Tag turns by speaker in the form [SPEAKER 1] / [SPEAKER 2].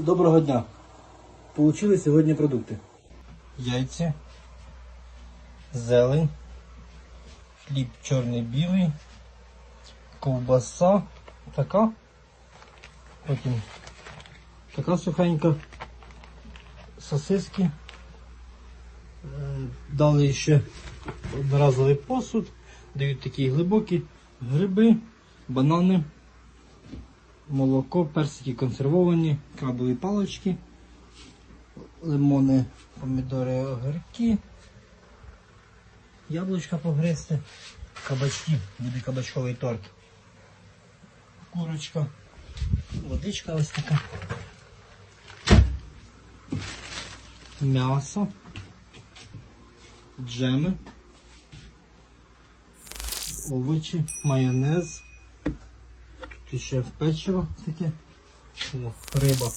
[SPEAKER 1] Доброго дня. Получили сьогодні продукти. Яйця, зелень, хліб чорний білий, ковбаса, така. Потім така сухенька, сосиски. Е, Дали ще одноразовий посуд, дають такі глибокі гриби, банани, молоко, персики консервовані, крабові палички, лимони, помідори, огірки, яблучка погризти, кабачки, буде кабачковий торт, курочка, водичка ось така, м'ясо, джеми, овочі, майонез. Тут ще печиво таке. О, риба.